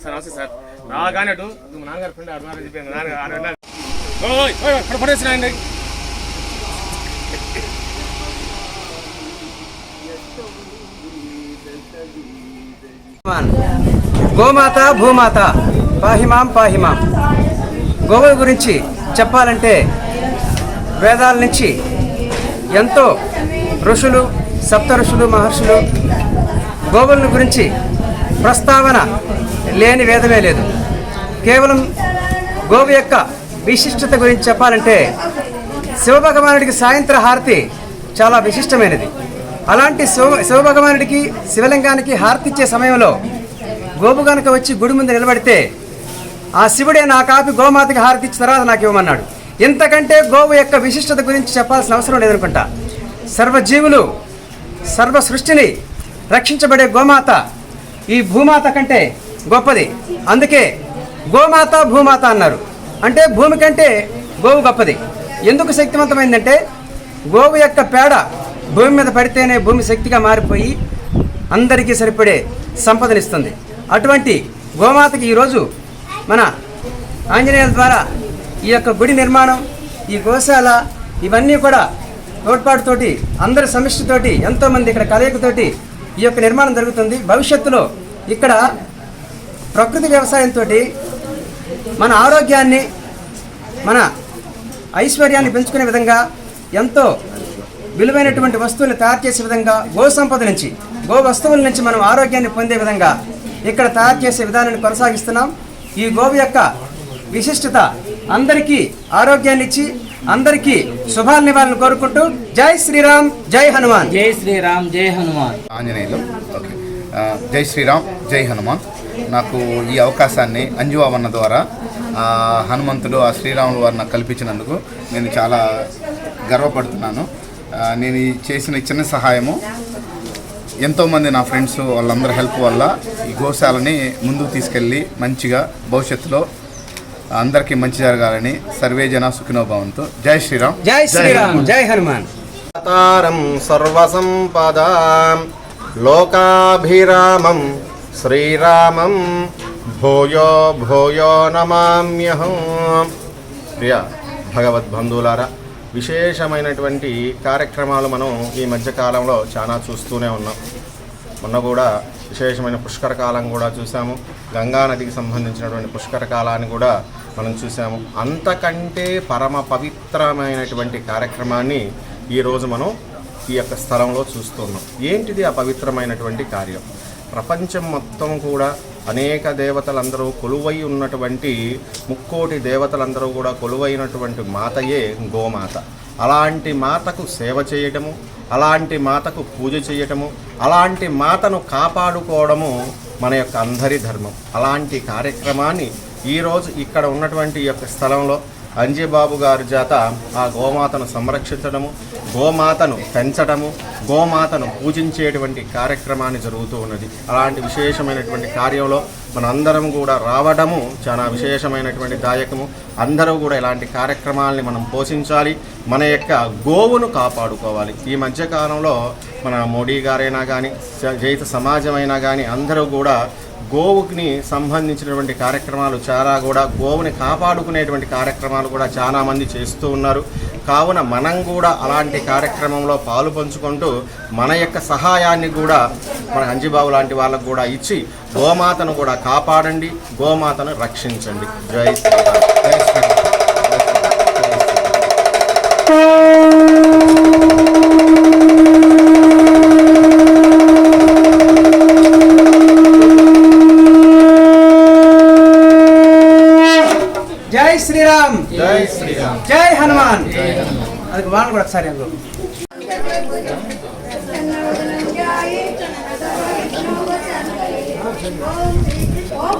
Sir నమస్తే sir. నా కానీ అటు మా నాన్నగారు ఫ్రెండ్ అడుగున్నారని చెప్పాను నాన్నగారు ఓయ్ ఓయ్ పడేసినాయండి గోమాత భూమాత పాహిమాం పాహిమాం గోవుల గురించి చెప్పాలంటే వేదాల నుంచి ఎంతో ఋషులు సప్త మహర్షులు గోవులను గురించి ప్రస్తావన లేని వేదమే లేదు. కేవలం గోవు యొక్క విశిష్టత గురించి చెప్పాలంటే శివభగవానుడికి సాయంత్ర హారతి చాలా విశిష్టమైనది. అలాంటి శివ శివభగవానుడికి శివలింగానికి హారతి ఇచ్చే సమయంలో గోపు కనుక వచ్చి గుడి ముందు నిలబడితే ఆ శివుడే నా కాపి గోమాతకి హారతి ఇచ్చిన తర్వాత నాకు ఇవ్వమన్నాడు. ఇంతకంటే గోవు యొక్క విశిష్టత గురించి చెప్పాల్సిన అవసరం లేదనుకుంటా. సర్వజీవులు సర్వ సృష్టిని రక్షించబడే గోమాత ఈ భూమాత కంటే గొప్పది. అందుకే గోమాత భూమాత అన్నారు. అంటే భూమి కంటే గోవు గొప్పది. ఎందుకు శక్తివంతమైందంటే గోవు యొక్క పేడ భూమి మీద పడితేనే భూమి శక్తిగా మారిపోయి అందరికీ సరిపడే సంపదనిస్తుంది. అటువంటి గోమాతకి ఈరోజు మన ఆంజనేయుల ద్వారా ఈ యొక్క గుడి నిర్మాణం ఈ గోశాల ఇవన్నీ కూడా తోడ్పాటుతోటి అందరి సమిష్టితోటి ఎంతోమంది ఇక్కడ కలయికతోటి ఈ యొక్క నిర్మాణం జరుగుతుంది. భవిష్యత్తులో ఇక్కడ ప్రకృతి వ్యవసాయంతో మన ఆరోగ్యాన్ని మన ఐశ్వర్యాన్ని పెంచుకునే విధంగా ఎంతో విలువైనటువంటి వస్తువుని తయారు చేసే విధంగా గో సంపద నుంచి గో వస్తువుల నుంచి మనం ఆరోగ్యాన్ని పొందే విధంగా ఇక్కడ తయారు చేసే విధానాన్ని కొనసాగిస్తున్నాం. ఈ గోవు యొక్క విశిష్టత అందరికీ ఆరోగ్యాన్ని ఇచ్చి అందరికీ శుభాన్నివ్వాలని కోరుకుంటూ జై శ్రీరామ్ జై హనుమాన్. జై శ్రీరామ్ జై హనుమాన్. ఆంజనేయులు ఓకే. జై శ్రీరామ్ జై హనుమాన్. నాకు ఈ అవకాశాన్ని అంజు అవన్న ద్వారా హనుమంతుడు ఆ శ్రీరాములు వారు నాకు కల్పించినందుకు నేను చాలా గర్వపడుతున్నాను. నేను ఈ చేసిన చిన్న సహాయము ఎంతోమంది నా ఫ్రెండ్స్ వాళ్ళందరి హెల్ప్ వల్ల ఈ గోశాలని ముందుకు తీసుకెళ్ళి మంచిగా భవిష్యత్తులో అందరికీ మంచి జరగాలని సర్వే జన సుఖినో భవంతు జై శ్రీరామ్. జై శ్రీరామ్. జై హనుమాన్. తారం సర్వసంపదాం. లోకాభిరామం శ్రీరామం. భూయో భూయో నమామ్యహం. ప్రియ భగవద్బంధువులారా విశేషమైనటువంటి కార్యక్రమాలు మనం ఈ మధ్యకాలంలో చాలా చూస్తూనే ఉన్నాం. మొన్న కూడా విశేషమైన పుష్కర కాలం కూడా చూసాము గంగా నదికి సంబంధించినటువంటి పుష్కర కాలాన్ని కూడా మనం చూసాము అంతకంటే పరమ పవిత్రమైనటువంటి కార్యక్రమాన్ని ఈరోజు మనం ఈ యొక్క స్థలంలో చూస్తున్నాం. ఏంటిది ఆ పవిత్రమైనటువంటి కార్యం? ప్రపంచం మొత్తం కూడా అనేక దేవతలందరూ కొలువై ఉన్నటువంటి ముక్కోటి దేవతలందరూ కూడా కొలువైనటువంటి మాతయే గోమాత. అలాంటి మాతకు సేవ చేయటము అలాంటి మాతకు పూజ చేయటము అలాంటి మాతను కాపాడుకోవడము మన యొక్క అందరి ధర్మం. అలాంటి కార్యక్రమాన్ని ఈరోజు ఇక్కడ ఉన్నటువంటి ఈ యొక్క స్థలంలో అంజీబాబు గారి చేత ఆ గోమాతను సంరక్షించడము గోమాతను పెంచడము గోమాతను పూజించేటువంటి కార్యక్రమాన్ని జరుగుతూ ఉన్నది. అలాంటి విశేషమైనటువంటి కార్యంలో మనందరం కూడా రావడము చాలా విశేషమైనటువంటి దాయకము. అందరూ కూడా ఇలాంటి కార్యక్రమాలని మనం పోషించాలి. మన యొక్క గోవును కాపాడుకోవాలి. ఈ మధ్యకాలంలో మన మోడీ గారైనా కానీ జైత సమాజం అయినా కానీ అందరూ కూడా గోవుకి సంబంధించినటువంటి కార్యక్రమాలు చాలా కూడా గోవుని కాపాడుకునేటువంటి కార్యక్రమాలు కూడా చాలామంది చేస్తూ ఉన్నారు. కావున మనం కూడా అలాంటి కార్యక్రమంలో పాలు పంచుకుంటూ మన యొక్క సహాయాన్ని కూడా మన అంజిబాబు లాంటి వాళ్ళకు కూడా ఇచ్చి గోమాతను కూడా కాపాడండి గోమాతను రక్షించండి. జై శ్రీరామ్. జై శ్రీరామ్. జై హనుమాన్. అది వాళ్ళు కూడా ఒకసారి అందరూ ఓం